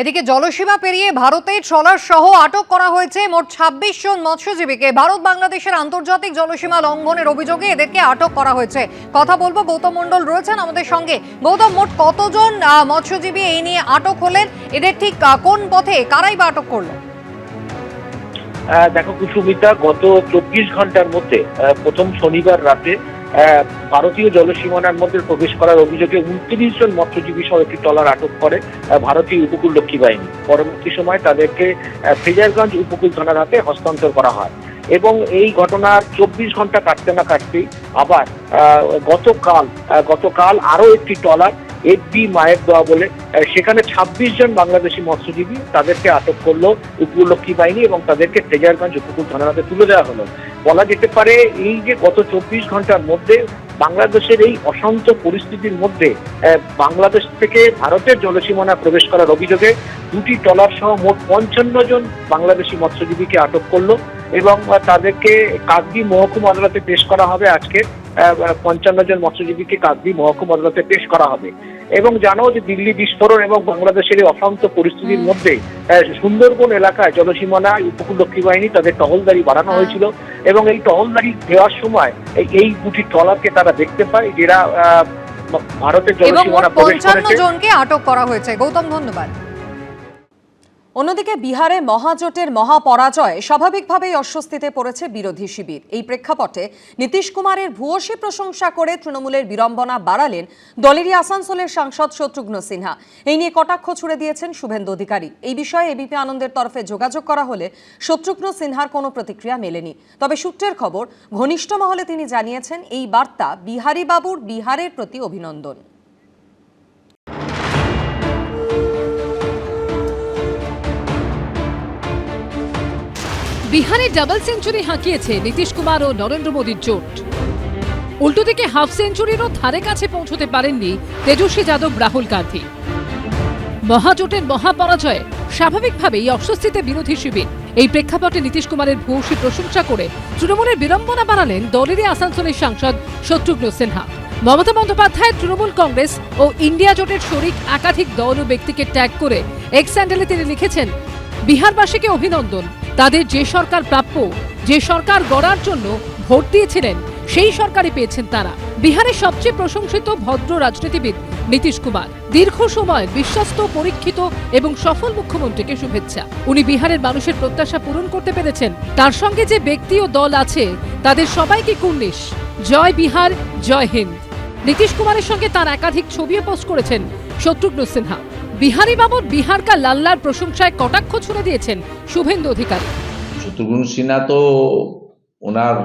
এদিকে জলসীমা পেরিয়ে ভারতে ট্রলার সহ আটক করা হয়েছে মোট ছাব্বিশ জন মৎস্যজীবীকে। ভারত বাংলাদেশের আন্তর্জাতিক জলসীমা লঙ্ঘনের অভিযোগে এদেরকে আটক করা হয়েছে। কথা বলব গৌতম মণ্ডল রয়েছেন আমাদের সঙ্গে। গৌতম, মোট কতজন মৎস্যজীবী এই নিয়ে আটক হলেন? এদের ঠিক কোন পথে, কারাই বা আটক করল? দেখো, কুসুমিতা, গত চব্বিশ ঘণ্টার মধ্যে প্রথম শনিবার রাতে ভারতীয় জলসীমানার মধ্যে প্রবেশ করার অভিযোগে উনত্রিশ জন মৎস্যজীবী সহ একটি ট্রলার আটক করে ভারতীয় উপকূল রক্ষী বাহিনী। পরবর্তী সময় তাদেরকে আহ, ফ্রেজারগঞ্জ উপকূল থানার হাতে হস্তান্তর করা হয়। এবং এই ঘটনার চব্বিশ ঘণ্টা কাটতে না কাটতেই আবার গতকাল গতকাল আরও একটি ট্রলার এফবি মায়ের দেওয়া বলে সেখানে ছাব্বিশ জন বাংলাদেশি মৎস্যজীবী তাদেরকে আটক করল উপকূলরক্ষী বাহিনী এবং তাদেরকে ফ্রেজারগঞ্জ উপকূল থানার হাতে তুলে দেওয়া হলো। বলা যেতে পারে, এই যে গত চব্বিশ ঘণ্টার মধ্যে বাংলাদেশের এই অশান্ত পরিস্থিতির মধ্যে বাংলাদেশ থেকে ভারতের জলসীমানা প্রবেশ করার অভিযোগে দুটি ট্রলার সহ মোট পঞ্চান্ন জন বাংলাদেশি মৎস্যজীবীকে আটক করল এবং তাদেরকে কাকদ্বীপ মহকুমা আদালতে পেশ করা হবে। আজকে পঞ্চান্ন জন মৎস্যজীবীকে কাকদ্বীপ মহকুমা আদালতে পেশ করা হবে। এবং জানো যে দিল্লি বিস্ফোরণ এবং বাংলাদেশের এই অশান্ত পরিস্থিতির মধ্যে সুন্দরবন এলাকায় জলসীমানা উপকূলরক্ষী বাহিনী তাদের টহলদারি বাড়ানো হ্যাঁ। হয়েছিল এবং এই টহলদারি দেওয়ার সময় এই- দুটি ট্রলারকে তারা দেখতে পায় যারা আহ, ভারতের জনসীমানা জলসীমানা প্রবেশ পঞ্চান্ন করেছে জনকে আটক করা হয়েছে গৌতম ধন্যবাদ অন্যদিকে বিহারে মহাজোটের মহাপরাজয় স্বাভাবিকভাবেই অস্বস্তিতে পড়েছে বিরোধী শিবির। এই প্রেক্ষাপটে নীতিশ কুমারের ভূয়সী প্রশংসা করে তৃণমূলের বিড়ম্বনা বাড়ালেন দলেরই আসানসোলের সাংসদ শত্রুঘ্ন সিনহা। এই নিয়ে কটাক্ষ ছুড়ে দিয়েছেন শুভেন্দু অধিকারী। এই বিষয়ে এবিপি আনন্দের তরফে যোগাযোগ করা হলে শত্রুঘ্ন সিনহার কোনো প্রতিক্রিয়া মেলেনি। তবে সূত্রের খবর, ঘনিষ্ঠ মহলে তিনি জানিয়েছেন, এই বার্তা বিহারী বাবুর বিহারের প্রতি অভিনন্দন। বিহারে ডাবল সেঞ্চুরি হাঁকিয়েছে নীতিশ কুমার ও নরেন্দ্র মোদীর জোট। উল্টো দিকে হাফ সেঞ্চুরিরও ধারে কাছে পৌঁছতে পারেননি তেজস্বী যাদব রাহুল গান্ধী। মহাজোটের মহাপরাজয়ে স্বাভাবিকভাবেই অস্বস্তিতে বিরোধী শিবির। এই প্রেক্ষাপটে নীতিশ কুমারের ভূয়সী প্রশংসা করে তৃণমূলের বিড়ম্বনা বাড়ালেন দলেরই আসানসোলের সাংসদ শত্রুঘ্ন সিনহা। মমতা বন্দ্যোপাধ্যায়, তৃণমূল কংগ্রেস ও ইন্ডিয়া জোটের শরিক একাধিক দল ও ব্যক্তিকে ট্যাগ করে এক্স স্যান্ডেলে তিনি লিখেছেন, বিহারবাসীকে অভিনন্দন। তাদের যে সরকার প্রাপ্য, যে সরকার গড়ার জন্য ভোট দিয়েছিলেন, সেই সরকারই পেয়েছেন তারা। বিহারের সবচেয়ে প্রশংসিত ভদ্র রাজনীতিবিদ নীতিশ কুমার। দীর্ঘ সময় বিশ্বস্ত, পরীক্ষিত এবং সফল মুখ্যমন্ত্রীকে শুভেচ্ছা। উনি বিহারের মানুষের প্রত্যাশা পূরণ করতে পেরেছেন। তার সঙ্গে যে ব্যক্তি ও দল আছে, তাদের সবাইকে কুর্নিশ। জয় বিহার, জয় হিন্দ। নীতিশ কুমারের সঙ্গে তার একাধিক ছবিও পোস্ট করেছেন শত্রুঘ্ন সিনহা। বিহারি বিহার কা লাল্লার প্রশংসায় কটাক্ষ ছুড়ে দিয়েছেন শুভেন্দু অধিকারী। শত্রুঘ্ন সিনহা তো ওনার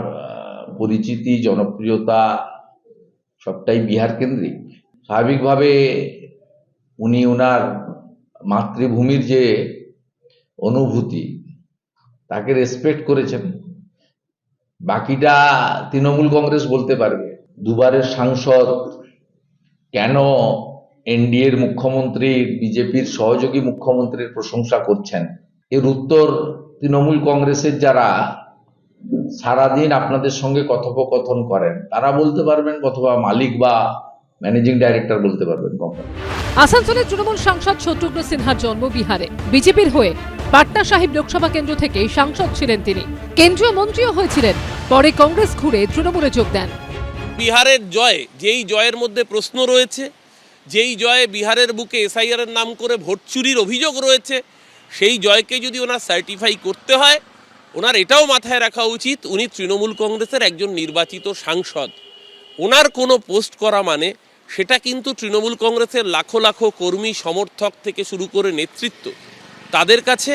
পরিচিতি, জনপ্রিয়তা সবটাই বিহার কেন্দ্রিক। স্বাভাবিকভাবে উনি ওনার মাতৃভূমির যে অনুভূতি, তাকে রেসপেক্ট করেছেন। বাকিটা তৃণমূল কংগ্রেস বলতে পারবে। দুবারের সাংসদ কেন এনডিএর মুখ্যমন্ত্রী বিজেপির সহযোগী মুখ্যমন্ত্রীর প্রশংসা করছেন। এর উত্তর তৃণমূল কংগ্রেসের যারা সারাদিন আপনাদের সঙ্গে কথোপকথন করেন তারা বলতে পারবেন অথবা মালিক বা ম্যানেজিং ডাইরেক্টর বলতে পারবেন কোম্পানি। আসানসোলের তৃণমূল সাংসদ শত্রুঘ্ন সিনহার জন্ম বিহারে। বিজেপির হয়ে পাটনা সাহিব লোকসভা কেন্দ্র থেকে সাংসদ ছিলেন তিনি। কেন্দ্রীয় মন্ত্রীও হয়েছিলেন। পরে কংগ্রেস ঘুরে তৃণমূলে যোগ দেন। বিহারের জয় যেই জয়ের মধ্যে প্রশ্ন রয়েছে যেই জয়ে বিহারের বুকে এসআইআর নাম করে ভোট চুরির অভিযোগ রয়েছে, সেই জয়কে যদি ওনার সার্টিফাই করতে হয়, ওনার এটাও মাথায় রাখা উচিত, উনি তৃণমূল কংগ্রেসের একজন নির্বাচিত সাংসদ। ওনার কোনো পোস্ট করা মানে সেটা কিন্তু তৃণমূল কংগ্রেসের লাখো লাখো কর্মী, সমর্থক থেকে শুরু করে নেতৃত্ব, তাদের কাছে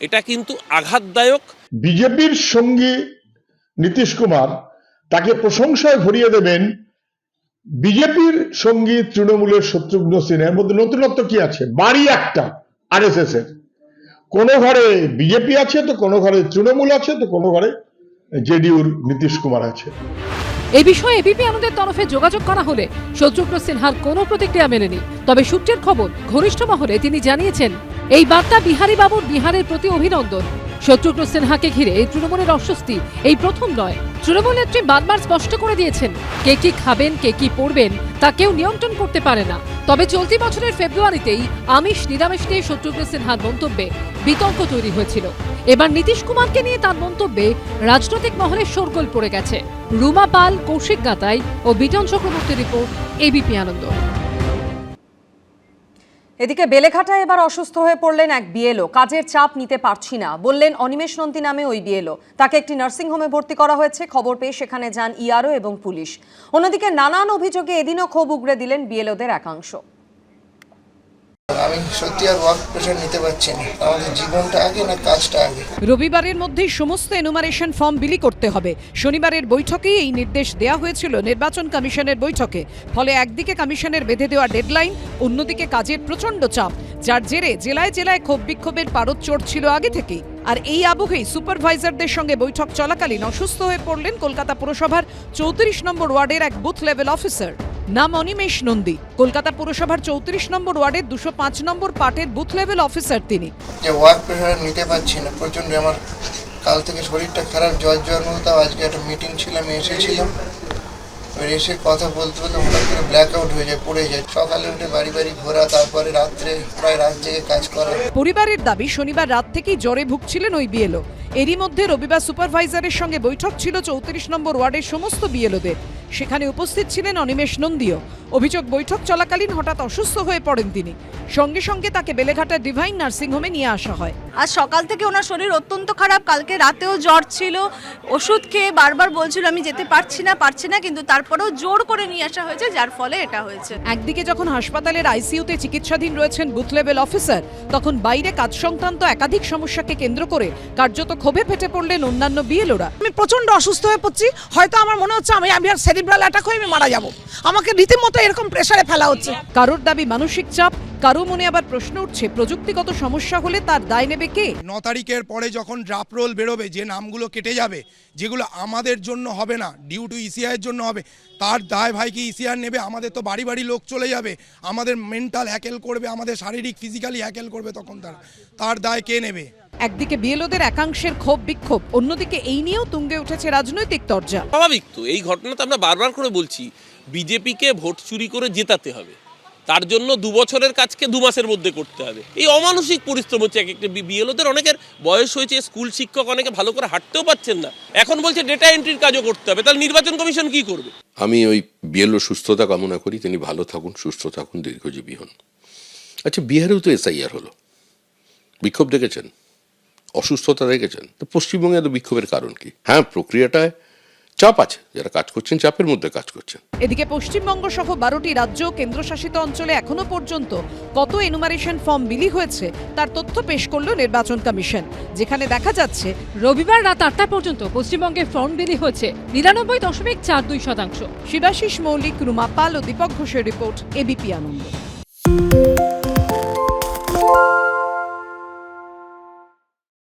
এটা কিন্তু আঘাতদায়ক। বিজেপির সঙ্গী নীতিশ কুমার তাকে প্রশংসায় ভরিয়ে দেবেন বিজেপির সঙ্গী তৃণমূলের শত্রুঘ্ন সিনহার মধ্যে নতুনত্ব কি আছে? বাড়ি একটা, আরএসএস এর। কোন ঘরে বিজেপি আছে তো, কোন ঘরে তৃণমূল আছে তো, কোন ঘরে জেডিউর নীতিশ কুমার আছে। এই বিষয়ে এবিপি আনন্দের তরফে যোগাযোগ করা হলে শত্রুঘ্ন সিনহার কোনো প্রতিক্রিয়া মেলেনি। তবে সূত্রের খবর ঘনিষ্ঠ মহলে তিনি জানিয়েছেন, এই বার্তা বিহারী বাবুর বিহারের প্রতি অভিনন্দন। শত্রুঘ্ন সিনহাকে ঘিরে এই তৃণমূলের অস্বস্তি এই প্রথম নয়। তৃণমূল নেত্রী বারবার স্পষ্ট করে দিয়েছেন, কে কি খাবেন, কে কি পড়বেন তা কেউ নিয়ন্ত্রণ করতে পারে না। তবে চলতি বছরের ফেব্রুয়ারিতেই আমিষ নিরামিষ নিয়ে শত্রুঘ্ন সিনহার মন্তব্যে বিতর্ক তৈরি হয়েছিল। এবার নীতিশ কুমারকে নিয়ে তার মন্তব্যে রাজনৈতিক মহলে শোরগোল পড়ে গেছে। রুমা পাল, কৌশিক গাতাই ও বিটন চক্রবর্তীর রিপোর্ট এবিপি আনন্দ। এদিকে বেলেঘাটায় এবার অসুস্থ হয়ে পড়লেন এক বিএলও। কাজের চাপ নিতে পারছি না, বললেন অনিমেষ নন্দী নামে ওই বিএলও। তাকে একটি নার্সিংহোমে ভর্তি করা হয়েছে। খবর পেয়ে সেখানে যান ইআরও এবং পুলিশ। অন্যদিকে নানান অভিযোগে এদিনও ক্ষোভ উগড়ে দিলেন বিএলওদের একাংশ। রবিবারের মধ্যেই সমস্ত এনুমারেশন ফর্ম বিলি করতে হবে। শনিবারের বৈঠকেই এই নির্দেশ দেওয়া হয়েছিল নির্বাচন কমিশনের বৈঠকে। ফলে একদিকে কমিশনের বেঁধে দেওয়া ডেডলাইন অন্যদিকে কাজের প্রচণ্ড চাপ, যার জেরে জেলায় জেলায় ক্ষোভ বিক্ষোভের পারদ চড়ছিল আগে থেকেই। আর এই আবহেই সুপারভাইজারদের সঙ্গে বৈঠক চলাকালীন অসুস্থ হয়ে পড়লেন কলকাতা পুরসভার চৌত্রিশ নম্বর ওয়ার্ডের এক বুথ লেভেল অফিসার নাম অনিমেষ নন্দী। কলকাতা পুরসভার চৌত্রিশ নম্বর ওয়ার্ডের দুশো পাঁচ নম্বর পার্টের বুথ লেভেল অফিসার তিনি। যে ওয়ার্ক প্রেশার নিতে পারছি না প্রচণ্ড আমার কাল থেকে শরীরটা খারাপ জ্বর জ্বর মতো আজকে একটা মিটিং ছিল আমি এসেছিলাম। এবার এসে কথা বলতে বলতে হঠাৎ করে ব্ল্যাক আউট হয়ে যায় পড়ে যায়। সকালে উঠে বাড়ি বাড়ি ঘোরা তারপরে রাত্রে প্রায় রাত জেগে কাজ করা। পরিবারের দাবি শনিবার রাত থেকেই জ্বরে ভুগছিলেন ওই বিএলও। এরই মধ্যে রবিবার সুপারভাইজারের সঙ্গে বৈঠক ছিল চৌত্রিশ নম্বর ওয়ার্ডের সমস্ত বিএলওদের। সেখানে উপস্থিত ছিলেন অনিমেষ নন্দীও। অভিযোগ বৈঠক চলাকালীন হঠাৎ অসুস্থ হয়ে পড়েন তিনি। সঙ্গে সঙ্গে তাকে বেলেঘাটার ডিভাইন নার্সিংহোমে নিয়ে আসা হয়। আজ সকাল থেকে ওনার শরীর অত্যন্ত খারাপ। কালকে রাতেও জ্বর ছিল। ওষুধ খেয়ে বারবার বলছিল আমি যেতে পারছি না পারছি না। কিন্তু তারপরেও জোর করে নিয়ে আসা হয়েছে যার ফলে এটা হয়েছে। একদিকে যখন হাসপাতালের আইসিইউতে চিকিৎসাধীন রয়েছেন বুথ লেভেল অফিসার তখন বাইরে কাজ সংক্রান্ত একাধিক সমস্যাকে কেন্দ্র করে কার্যত ক্ষোভে ফেটে পড়লেন অন্যান্য বিএলওরা। আমি প্রচণ্ড অসুস্থ হয়ে পড়ছি। হয়তো আমার মনে হচ্ছে আমি আমি আর সেরিব্রাল অ্যাটাক হয়ে আমি মারা যাব। আমাকে রীতিমতো এরকম প্রেশারে ফেলা হচ্ছে। কারোর দাবি মানসিক চাপ কারও মনে আবার প্রশ্ন উঠছে প্রযুক্তিগত সমস্যা হলে তার দায় নেবে কে? ন তারিখের পরে যখন ড্রাফট রোল বেরোবে যে নামগুলো কেটে যাবে যেগুলো আমাদের জন্য হবে না ডিউ টু ইসিআইয়ের জন্য হবে তার দায় ভাই কি ইসিআর নেবে? আমাদের তো বাড়ি বাড়ি লোক চলে যাবে আমাদের মেন্টাল হ্যাকেল করবে আমাদের শারীরিক ফিজিক্যালি হ্যাকেল করবে তখন তারা। তার দায় কে নেবে? একদিকে বিএলওদের একাংশের ক্ষোভ বিক্ষোভ অন্যদিকে এই নিয়েও তুঙ্গে উঠেছে রাজনৈতিক তরজা। স্বাভাবিক তো এই ঘটনা তো আমরা বারবার করে বলছি বিজেপিকে ভোট চুরি করে জেতাতে হবে। তার জন্য দু বছরের কাজকে দু মাসের মধ্যে করতে হবে। এই অমানসিক পরিশ্রম হচ্ছে এক একটা বিএলওদের। অনেকের বয়স হয়েছে, স্কুল শিক্ষক অনেকে ভালো করে হাঁটতেও পাচ্ছেন না। এখন বলছে ডেটা এন্ট্রির কাজও করতে হবে। তাহলে নির্বাচন কমিশন কি করবে? আমি ওই বিএলও সুস্থতা কামনা করি, তিনি ভালো থাকুন, সুস্থ থাকুন, দীর্ঘজীবী হন। আচ্ছা বিহারেও তো এসআইআর হলো। বিক্ষোভ দেখেছেন অসুস্থতা দেখেছেন তো পশ্চিমবঙ্গে এত বিক্ষোভের কারণ কি? হ্যাঁ প্রক্রিয়াটায় চাপ আছে, যারা কাজ করছেন, চাপের মধ্যে কাজ করছেন। এদিকে পশ্চিমবঙ্গ সহ বারোটি রাজ্য কেন্দ্রশাসিত অঞ্চলে এখনও পর্যন্ত কত এনুমারেশন ফর্ম বিলি হয়েছে, তার তথ্য পেশ করল নির্বাচন কমিশন, যেখানে দেখা যাচ্ছে রবিবার রাত আটটা পর্যন্ত পশ্চিমবঙ্গে ফর্ম বিলি হয়েছে, নিরানব্বই দশমিক চার দুই শতাংশ। শিবাশিস মৌলিক, রুমা পাল ও দীপক ঘোষের রিপোর্ট এবিপি আনন্দ।